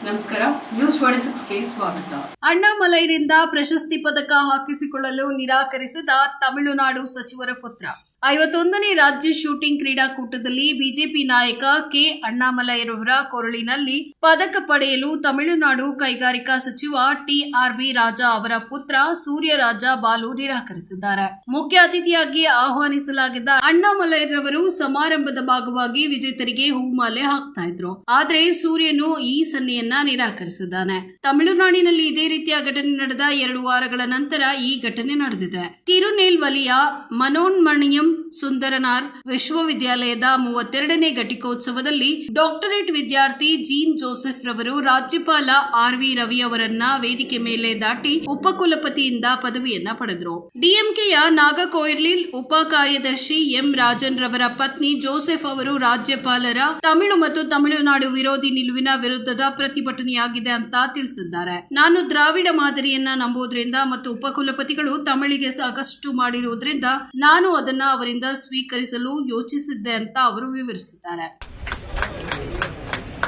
ನಮಸ್ಕಾರ. ನ್ಯೂಸ್ ಸ್ವಾಗತ. ಅಣ್ಣಾಮಲೈರಿಂದ ಪ್ರಶಸ್ತಿ ಪದಕ ಹಾಕಿಸಿಕೊಳ್ಳಲು ನಿರಾಕರಿಸಿದ ತಮಿಳುನಾಡು ಸಚಿವರ ಪುತ್ರ. ಐವತ್ತೊಂದನೇ ರಾಜ್ಯ ಶೂಟಿಂಗ್ ಕ್ರೀಡಾಕೂಟದಲ್ಲಿ ಬಿಜೆಪಿ ನಾಯಕ ಕೆ ಅಣ್ಣಾಮಲೈರವರ ಕೊರಳಿನಲ್ಲಿ ಪದಕ ಪಡೆಯಲು ತಮಿಳುನಾಡು ಕೈಗಾರಿಕಾ ಸಚಿವ ಟಿಆರ್ಬಿ ರಾಜಾ ಅವರ ಪುತ್ರ ಸೂರ್ಯರಾಜ ಬಾಲು ನಿರಾಕರಿಸಿದ್ದಾರೆ. ಮುಖ್ಯ ಅತಿಥಿಯಾಗಿ ಆಹ್ವಾನಿಸಲಾಗಿದ್ದ ಅಣ್ಣಾಮಲೈರವರು ಸಮಾರಂಭದ ಭಾಗವಾಗಿ ವಿಜೇತರಿಗೆ ಹೂಮಾಲೆ ಹಾಕ್ತಾ ಇದ್ರು. ಆದರೆ ಸೂರ್ಯನು ಈ ಸನ್ನೆಯನ್ನ ನಿರಾಕರಿಸಿದ್ದಾನೆ. ತಮಿಳುನಾಡಿನಲ್ಲಿ ಇದೇ ರೀತಿಯ ಘಟನೆ ನಡೆದ ಎರಡು ವಾರಗಳ ನಂತರ ಈ ಘಟನೆ ನಡೆದಿದೆ. ತಿರುನೇಲ್ವಲಿಯ ಮನೋನ್ಮಣಿಯಂ ಸುಂದರನಾರ್ ವಿಶ್ವವಿದ್ಯಾಲಯದ ಮೂವತ್ತೆರಡನೇ ಘಟಿಕೋತ್ಸವದಲ್ಲಿ ಡಾಕ್ಟರೇಟ್ ವಿದ್ಯಾರ್ಥಿ ಜೀನ್ ಜೋಸೆಫ್ ರವರು ರಾಜ್ಯಪಾಲ ಆರ್ ವಿ ರವಿ ಅವರನ್ನ ವೇದಿಕೆ ಮೇಲೆ ದಾಟಿ ಉಪಕುಲಪತಿಯಿಂದ ಪದವಿಯನ್ನ ಪಡೆದರು. ಡಿಎಂಕೆಯ ನಾಗಕೋಯರ್ಲಿಲ್ ಉಪ ಕಾರ್ಯದರ್ಶಿ ಎಂ ರಾಜನ್ ರವರ ಪತ್ನಿ ಜೋಸೆಫ್ ಅವರು ರಾಜ್ಯಪಾಲರ ತಮಿಳು ಮತ್ತು ತಮಿಳುನಾಡು ವಿರೋಧಿ ನಿಲುವಿನ ವಿರುದ್ಧದ ಪ್ರತಿಭಟನೆಯಾಗಿದೆ ಅಂತ ತಿಳಿಸಿದ್ದಾರೆ. ನಾನು ದ್ರಾವಿಡ ಮಾದರಿಯನ್ನ ನಂಬುವುದರಿಂದ ಮತ್ತು ಉಪಕುಲಪತಿಗಳು ತಮಿಳಿಗೆ ಸಾಕಷ್ಟು ಮಾಡಿರುವುದರಿಂದ ನಾನು ಅದನ್ನ ಅವರಿಂದ ಸ್ವೀಕರಿಸಲು ಯೋಚಿಸಿದ್ದೆ ಅಂತ ಅವರು ವಿವರಿಸಿದ್ದಾರೆ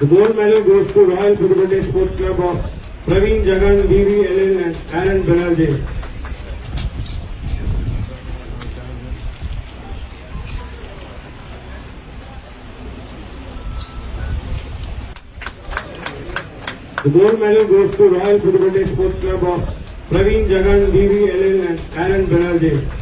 The gold medal goes to Royal Pudupatti Sports Club of Praveen Jagan, VV Ellen and Aaron Banerjee. The gold medal goes to Royal Pudupatti Sports Club of Praveen Jagan, VV Ellen and Aaron Banerjee.